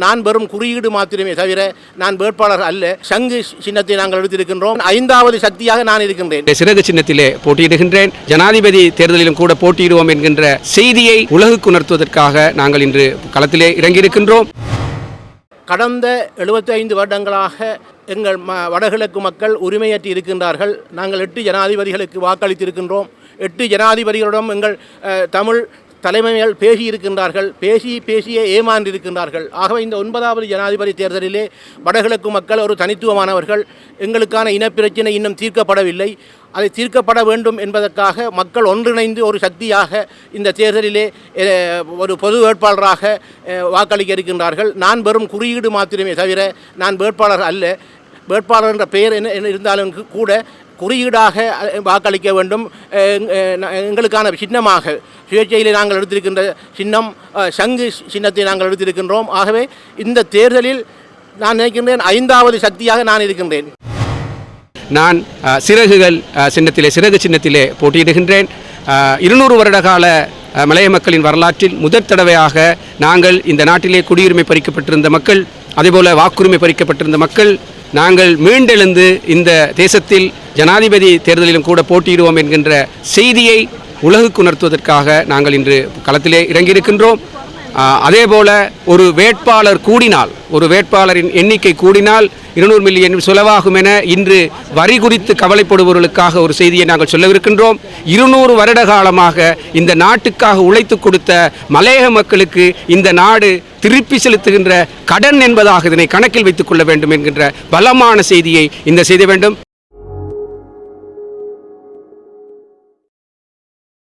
நான் வெறும் குறியீடு மாத்திரமே தவிர நான் வேட்பாளர் அல்ல. சங்கு சின்னத்தை நாங்கள் எடுத்திருக்கின்றோம். ஐந்தாவது சக்தியாக நான் இருக்கின்றேன். சிறகு சின்னத்திலே போட்டியிடுகின்றேன். ஜனாதிபதி தேர்தலிலும் கூட போட்டியிடுவோம் என்கின்ற செய்தியை உலகுக்கு உணர்த்துவதற்காக நாங்கள் இன்று களத்திலே இறங்கியிருக்கின்றோம். கடந்த 75 வருடங்களாக எங்கள் ம வடகிழக்கு மக்கள் உரிமையற்றி இருக்கின்றார்கள். நாங்கள் எட்டு ஜனாதிபதிகளுக்கு வாக்களித்திருக்கின்றோம். எட்டு ஜனாதிபதிகளிடம் எங்கள் தமிழ் தலைமைகள் பேசி இருக்கின்றார்கள் பேசி பேசியே ஏமாந்திருக்கின்றார்கள். ஆகவே இந்த ஒன்பதாவது ஜனாதிபதி தேர்தலிலே வடகிழக்கு மக்கள் ஒரு தனித்துவமானவர்கள். எங்களுக்கான இனப்பிரச்சினை இன்னும் தீர்க்கப்படவில்லை. அதை தீர்க்கப்பட வேண்டும் என்பதற்காக மக்கள் ஒன்றிணைந்து ஒரு சக்தியாக இந்த தேர்தலிலே ஒரு பொது வேட்பாளராக வாக்களிக்க இருக்கின்றார்கள். நான் வெறும் குறியீடு மாத்திரமே தவிர நான் வேட்பாளர் அல்ல. வேட்பாளர் என்ற பெயர் என்ன என்ன இருந்தாலும் கூட குறியீடாக வாக்களிக்க வேண்டும். எங்களுக்கான சின்னமாக சுயேட்சையில் நாங்கள் எடுத்திருக்கின்ற சின்னம் அஹ், சங்கு சின்னத்தை நாங்கள் எடுத்திருக்கின்றோம். ஆகவே இந்த தேர்தலில் நான் நினைக்கின்றேன் ஐந்தாவது சக்தியாக நான் இருக்கின்றேன். நான் சிறகுகள் சின்னத்திலே சிறகு சின்னத்திலே போட்டியிடுகின்றேன். இருநூறு வருட கால மலைய மக்களின் வரலாற்றில் முதற் தடவையாக நாங்கள் இந்த நாட்டிலே குடியுரிமை பறிக்கப்பட்டிருந்த மக்கள் அதேபோல வாக்குரிமை பறிக்கப்பட்டிருந்த மக்கள் நாங்கள் மீண்டெழுந்து இந்த தேசத்தில் ஜனாதிபதி தேர்தலிலும் கூட போட்டியிடுவோம் என்கின்ற செய்தியை உலகுக்கு உணர்த்துவதற்காக நாங்கள் இன்று களத்திலே இறங்கியிருக்கின்றோம். அதே அதேபோல ஒரு வேட்பாளர் கூடினால் ஒரு வேட்பாளரின் எண்ணிக்கை கூடினால் இருநூறு மில்லியன் செலவாகும் என இன்று வரி குறித்து கவலைப்படுபவர்களுக்காக ஒரு செய்தியை நாங்கள் சொல்லவிருக்கின்றோம். இருநூறு வருட காலமாக இந்த நாட்டுக்காக உழைத்து கொடுத்த மலையக மக்களுக்கு இந்த நாடு திருப்பி செலுத்துகின்ற கடன் என்பதாக இதனை கணக்கில் வைத்துக் கொள்ள வேண்டும் என்கின்ற பலமான செய்தியை இந்த செய்த வேண்டும்.